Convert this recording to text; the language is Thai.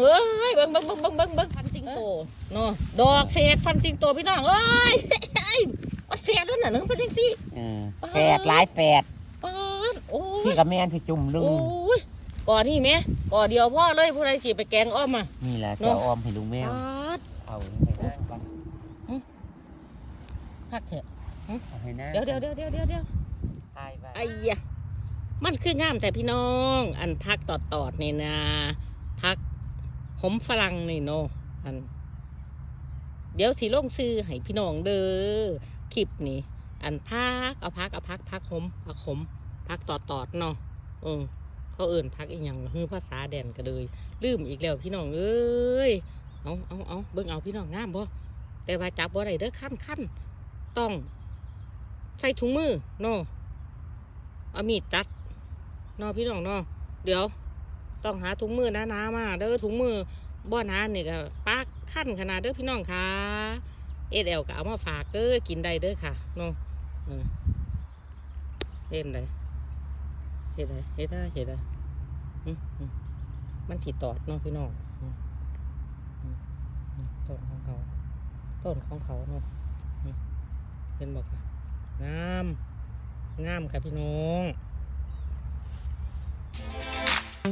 เอ้ยเบิ่งเบิ่งเบิ่งเบิ่งเบิ่งเบิ่งฟันสิงโตเนาะดอกเศษฟันสิงโตพี่น้องเอ้ยเอ้ยว่าเศษแล้วน่ะนึงเป็นจังซี่เออแฝดหลายแฝดปาดโอ้พี่ยกับแม่นพี่จุ่มลึงโอ้ยก่อนนี่แม่ก่อเดียวพ่อเลยผู้ใดสิไปแกงอ้อมอะนี่แหละเนเสีอะยออมให้ลุงแมวปาดเอาให้นั่งก่อนคักเถอะเอาให้นั่งเดี๋ยวเดี๋ยวเดี๋ยวเดี๋ยวเดี๋ยวเดี๋ยวถ่ายไว้ไอ้ยะมันคืองามแต่พี่น้อง อันพักตอดตอดๆนี่นะพัก หอมฝรั่งนี่เนาะอัน เดี๋ยวสีลงซื้อให้พี่น้องเด้อคลิปนี่อันพักเอาพักเอาพักพักหอมพักหอมพักตอดตอดเนาะเออเขาเอิ่นพักอีหยังฮือภาษาแดนก็เลยลืมอีกแล้วพี่น้องเอ้ยเอาเอาเอาเบิ่งเอาพี่น้องงามบ่แต่ว่าจับบ่ได้เด้อขั้นขั้นต้อง ใส่ถุงมือเนาะเอามีดตัดเนาะพี่น้องเนาะเดี๋ยว ต้องหาถุงมือหนาๆมาเด้อถุงมือบ่หนานี่ก็ปากขั้นขนาดเด้อพี่น้องค่ะเอสเอลก็เอามาฝากเด้อกินได้เด้อค่ะเนาะเออเห็นได้เห็นได้เห็นได้เห็นได้อืมอืมมันสิตอดเนาะพี่น้องอืมอืมอืมต้นของเขา ต้นของเขาเนาะอืมเห็นบอกค่ะ งาม งามค่ะพี่น้อง เ